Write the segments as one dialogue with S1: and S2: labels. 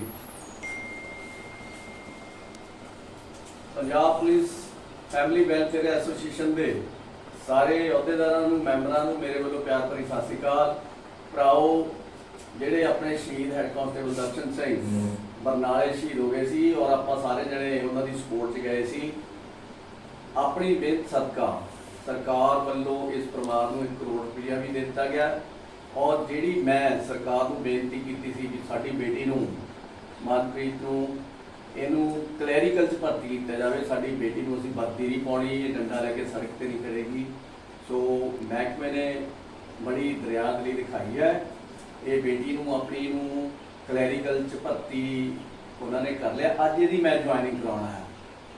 S1: ਹੋਈ। Punjab police family welfare association ਦੇ ਸਾਰੇ ਅਹੁਦੇਦਾਰਾਂ ਨੂੰ ਮੈਂਬਰਾਂ ਨੂੰ ਮੇਰੇ ਵੱਲੋਂ ਪਿਆਰ ਭਰੀ ਸਤਿ ਸ੍ਰੀ ਅਕਾਲ। ਭਰਾਓ ਜਿਹੜੇ ਆਪਣੇ ਸ਼ਹੀਦ ਹੈੱਡ ਕਾਂਸਟੇਬਲ ਦਰਸ਼ਨ ਸਿੰਘ ਬਰਨਾਲੇ ਸ਼ਹੀਦ ਹੋ ਗਏ ਸੀ ਔਰ ਆਪਾਂ ਸਾਰੇ ਜਣੇ ਉਹਨਾਂ ਦੀ ਸਪੋਰਟ 'ਚ ਗਏ ਸੀ। ਆਪਣੀ ਬੇਤ ਸਦਕਾ ਸਰਕਾਰ ਵੱਲੋਂ ਇਸ ਪਰਿਵਾਰ ਨੂੰ 1 ਕਰੋੜ ਰੁਪਇਆ ਵੀ ਦਿੱਤਾ ਗਿਆ। ਔਰ ਜਿਹੜੀ ਮੈਂ ਸਰਕਾਰ ਨੂੰ ਬੇਨਤੀ ਕੀਤੀ ਸੀ ਕਿ ਸਾਡੀ ਬੇਟੀ ਨੂੰ ਮਨਪ੍ਰੀਤ ਨੂੰ, ਇਹਨੂੰ ਕਲੈਰੀਕਲ ਚ ਭਰਤੀ ਕੀਤਾ ਜਾਵੇ, ਸਾਡੀ ਬੇਟੀ ਨੂੰ ਅਸੀਂ ਵਰਦੀ ਨਹੀਂ ਪਾਉਣੀ, ਇਹ ਡੰਡਾ ਲੈ ਕੇ ਸੜਕ ਤੇ ਨਹੀਂ ਕਰੇਗੀ ਸੋ ਮਹਿਕਮੇ ਨੇ ਬੜੀ ਦਰਿਆਦਲੀ ਦਿਖਾਈ ਹੈ। ਇਹ ਬੇਟੀ ਨੂੰ, ਆਪਣੀ ਨੂੰ ਕਲੈਰੀਕਲ ਚ ਭਰਤੀ ਉਹਨਾਂ ਨੇ ਕਰ ਲਿਆ। ਅੱਜ ਇਹਦੀ ਮੈਂ ਜੁਆਇਨਿੰਗ ਕਰਾਉਣਾ ਹੈ।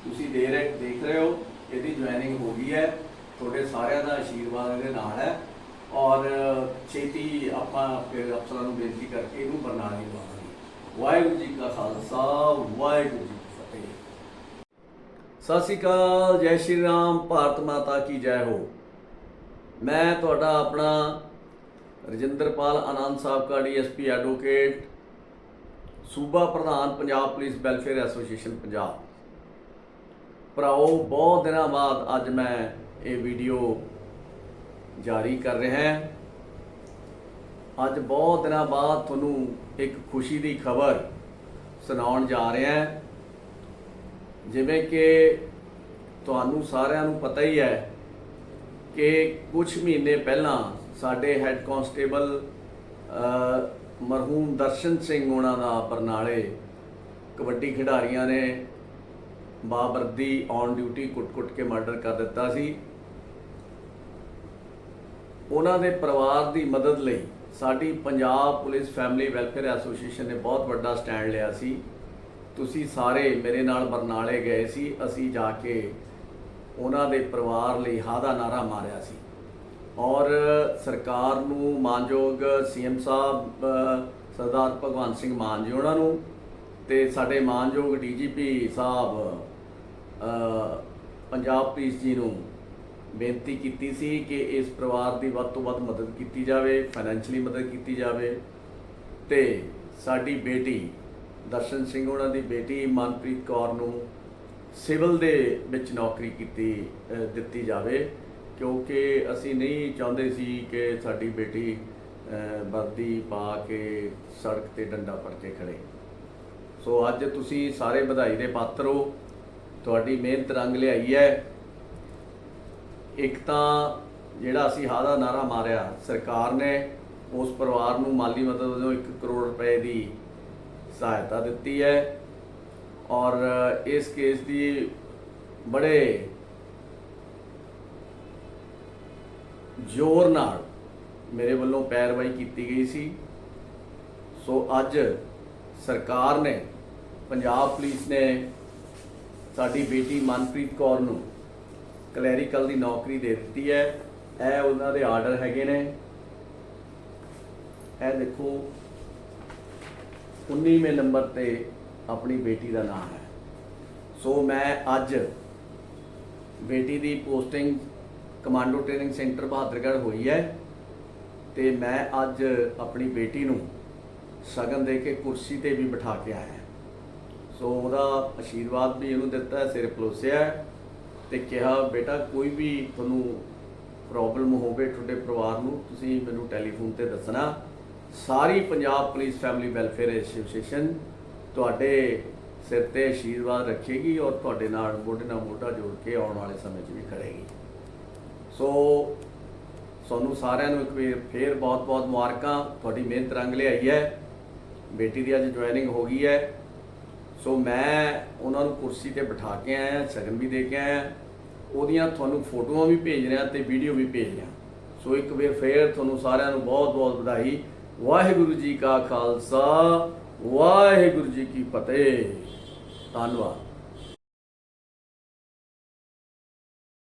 S1: ਤੁਸੀਂ ਦੇ ਰਹੇ, ਦੇਖ ਰਹੇ ਹੋ, ਇਹਦੀ ਜੁਆਇਨਿੰਗ ਹੋ ਗਈ ਹੈ। ਤੁਹਾਡੇ ਸਾਰਿਆਂ ਦਾ ਆਸ਼ੀਰਵਾਦ ਇਹਦੇ ਨਾਲ ਹੈ। ਔਰ ਛੇਤੀ ਆਪਾਂ ਫਿਰ ਅਫਸਰਾਂ ਨੂੰ ਬੇਨਤੀ ਕਰਕੇ ਇਹਨੂੰ ਬਰਨਾਲੇ ਲਵਾਵਾਂਗੇ। ਵਾਹਿਗੁਰੂ ਜੀ ਕਾ ਖਾਲਸਾ, ਵਾਹਿਗੁਰੂ ਜੀ ਕੀ ਫਤਿਹ। ਸਤਿ ਸ਼੍ਰੀ ਅਕਾਲ, ਜੈ ਸ਼੍ਰੀ ਰਾਮ, ਭਾਰਤ ਮਾਤਾ ਕੀ ਜੈ ਹੋ। ਮੈਂ ਤੁਹਾਡਾ ਆਪਣਾ ਰਜਿੰਦਰਪਾਲ ਆਨੰਦ ਸਾਹਿਬ ਕਾ ਡੀਐਸਪੀ ਐਡਵੋਕੇਟ, ਸੂਬਾ ਪ੍ਰਧਾਨ, Punjab police welfare association, Punjab. ਭਰਾਓ, ਬਹੁਤ ਦਿਨਾਂ ਬਾਅਦ ਅੱਜ ਮੈਂ ਇਹ ਵੀਡੀਓ ਜਾਰੀ ਕਰ ਰਿਹਾ। ਹਾਂ ਅੱਜ ਬਹੁਤ ਦਿਨਾਂ ਬਾਅਦ ਤੁਹਾਨੂੰ ਇੱਕ ਖੁਸ਼ੀ ਦੀ ਖਬਰ ਸੁਣਾਉਣ ਜਾ ਰਿਹਾ ਹਾਂ। ਜਿਵੇਂ ਕਿ ਤੁਹਾਨੂੰ ਸਾਰਿਆਂ ਨੂੰ ਪਤਾ ਹੀ ਹੈ ਕਿ ਕੁਝ ਮਹੀਨੇ ਪਹਿਲਾਂ ਸਾਡੇ ਹੈੱਡ ਕਾਂਸਟੇਬਲ ਮਰਹੂਮ ਦਰਸ਼ਨ ਸਿੰਘ ਉਹਨਾਂ ਦਾ ਬਰਨਾਲੇ ਕਬੱਡੀ ਖਿਡਾਰੀਆਂ ਨੇ ਬਾਬਰਦੀ ਔਨ ਡਿਊਟੀ ਕੁੱਟ-ਕੁੱਟ ਕੇ ਮਰਡਰ ਕਰ ਦਿੱਤਾ ਸੀ। ਉਹਨਾਂ ਦੇ ਪਰਿਵਾਰ ਦੀ ਮਦਦ ਲਈ ਸਾਡੀ Punjab police family welfare association ਨੇ ਬਹੁਤ ਵੱਡਾ ਸਟੈਂਡ ਲਿਆ ਸੀ। ਤੁਸੀਂ ਸਾਰੇ ਮੇਰੇ ਨਾਲ ਬਰਨਾਲੇ ਗਏ ਸੀ। ਅਸੀਂ ਜਾ ਕੇ ਉਹਨਾਂ ਦੇ ਪਰਿਵਾਰ ਲਈ ਹਾਦਾ ਨਾਰਾ ਮਾਰਿਆ ਸੀ। ਔਰ ਸਰਕਾਰ ਨੂੰ ਮਾਨਯੋਗ ਸੀਐਮ ਸਾਹਿਬ ਸਰਦਾਰ ਭਗਵੰਤ ਸਿੰਘ ਮਾਨ ਜੀ ਉਹਨਾਂ ਨੂੰ ਤੇ ਸਾਡੇ ਮਾਨਯੋਗ ਡੀਜੀਪੀ ਸਾਹਿਬ ਪੰਜਾਬ ਪੁਲਿਸ ਜੀ ਨੂੰ ਬੇਨਤੀ ਕੀਤੀ ਸੀ ਕਿ ਇਸ ਪਰਿਵਾਰ ਦੀ ਵੱਧ ਤੋਂ ਵੱਧ ਮਦਦ ਕੀਤੀ ਜਾਵੇ ਫਾਈਨੈਂਸ਼ਲੀ ਮਦਦ ਕੀਤੀ ਜਾਵੇ। ਤੇ ਸਾਡੀ ਬੇਟੀ, ਦਰਸ਼ਨ ਸਿੰਘ ਉਹਨਾਂ ਦੀ ਬੇਟੀ ਮਨਪ੍ਰੀਤ ਕੌਰ ਨੂੰ ਸਿਵਲ ਦੇ ਵਿੱਚ ਨੌਕਰੀ ਕੀਤੀ ਦਿੱਤੀ ਜਾਵੇ। ਕਿਉਂਕਿ ਅਸੀਂ ਨਹੀਂ ਚਾਹੁੰਦੇ ਸੀ ਕਿ ਸਾਡੀ ਬੇਟੀ ਵਰਦੀ ਪਾ ਕੇ ਸੜਕ ਤੇ ਡੰਡਾ ਫੜ ਕੇ ਖੜੇ। ਸੋ ਅੱਜ ਤੁਸੀਂ ਸਾਰੇ ਵਧਾਈ ਦੇ ਪਾਤਰ ਹੋ। ਤੁਹਾਡੀ ਮਿਹਨਤ ਰੰਗ ਲਿਆਈ ਹੈ। ਇੱਕ ਤਾਂ ਜਿਹੜਾ ਅਸੀਂ ਹਾ ਦਾ ਨਾਰਾ ਮਾਰਿਆ, ਸਰਕਾਰ ਨੇ ਉਸ ਪਰਿਵਾਰ ਨੂੰ ਮਾਲੀ ਮਦਦ ਵਜੋਂ 1 ਕਰੋੜ ਰੁਪਏ ਦੀ ਸਹਾਇਤਾ ਦਿੱਤੀ ਹੈ ਔਰ ਇਸ ਕੇਸ ਦੀ ਬੜੇ ਜ਼ੋਰ ਨਾਲ ਮੇਰੇ ਵੱਲੋਂ ਪੈਰਵਾਈ ਕੀਤੀ ਗਈ ਸੀ। ਸੋ ਅੱਜ ਸਰਕਾਰ ਨੇ, ਪੰਜਾਬ ਪੁਲਿਸ ਨੇ ਸਾਡੀ ਬੇਟੀ ਮਨਪ੍ਰੀਤ ਕੌਰ ਨੂੰ ਕਲੈਰੀਕਲ ਦੀ ਨੌਕਰੀ ਦੇ ਦਿੱਤੀ ਹੈ। ਇਹ ਉਹਨਾਂ ਦੇ ਆਰਡਰ ਹੈਗੇ ਨੇ। ਇਹ ਦੇਖੋ 19ਵੇਂ ਨੰਬਰ ਤੇ ਆਪਣੀ ਬੇਟੀ ਦਾ ਨਾਮ ਹੈ। ਸੋ ਮੈਂ ਅੱਜ ਬੇਟੀ ਦੀ posting commando training centre Bahadurgarh ਹੋਈ ਹੈ ਤੇ ਮੈਂ ਅੱਜ ਆਪਣੀ ਬੇਟੀ ਨੂੰ ਸ਼ਗਨ ਦੇ ਕੇ ਕੁਰਸੀ ਤੇ ਵੀ ਬਿਠਾ ਕੇ ਆਇਆ ਸੋ ਉਹਦਾ ਆਸ਼ੀਰਵਾਦ ਵੀ ਇਹਨੂੰ ਦਿੱਤਾ, ਸਿਰ ਪਲੋਸਿਆ। ਤੇ ਕਿਹਾ, ਬੇਟਾ, ਕੋਈ ਵੀ ਤੁਹਾਨੂੰ ਪ੍ਰੋਬਲਮ ਹੋਵੇ ਤੁਹਾਡੇ ਪਰਿਵਾਰ ਨੂੰ, ਤੁਸੀਂ ਮੈਨੂੰ ਟੈਲੀਫੋਨ ਤੇ ਦੱਸਣਾ। ਸਾਰੀ Punjab police family welfare association ਤੁਹਾਡੇ ਸਿਰ ਤੇ ਆਸ਼ੀਰਵਾਦ ਰੱਖੇਗੀ ਔਰ ਤੁਹਾਡੇ ਨਾਲ ਮੋਢੇ ਨਾਲ ਮੋਢਾ ਜੋੜ ਕੇ ਆਉਣ ਵਾਲੇ ਸਮੇਂ 'ਚ ਵੀ ਖੜੇਗੀ। ਸੋ ਤੁਹਾਨੂੰ ਸਾਰਿਆਂ ਨੂੰ ਇੱਕ ਵਾਰ ਫੇਰ ਬਹੁਤ-ਬਹੁਤ ਮੁਬਾਰਕਾਂ। ਤੁਹਾਡੀ ਮਿਹਨਤ ਰੰਗ ਲਿਆਈ ਹੈ। ਬੇਟੀ ਦੀ ਅੱਜ ਜੁਆਇਨਿੰਗ ਹੋ ਗਈ ਹੈ। ਸੋ ਮੈਂ ਉਹਨਾਂ ਨੂੰ ਕੁਰਸੀ ਤੇ ਬਿਠਾ ਕੇ ਆਇਆ, ਸ਼ਗਨ ਵੀ ਦੇ ਕੇ ਆਇਆ। ਉਹਦੀਆਂ ਤੁਹਾਨੂੰ ਫੋਟੋਆਂ ਵੀ ਭੇਜ ਰਿਹਾ ਤੇ ਵੀਡੀਓ ਵੀ ਭੇਜ ਰਿਹਾ। ਸੋ ਇੱਕ ਵਾਰ ਫੇਰ ਤੁਹਾਨੂੰ ਸਾਰਿਆਂ ਨੂੰ ਬਹੁਤ-ਬਹੁਤ ਵਧਾਈ। ਵਾਹਿਗੁਰੂ ਜੀ ਕਾ ਖਾਲਸਾ, ਵਾਹਿਗੁਰੂ ਜੀ ਕੀ ਫਤਿਹ। ਧੰਨਵਾਦ।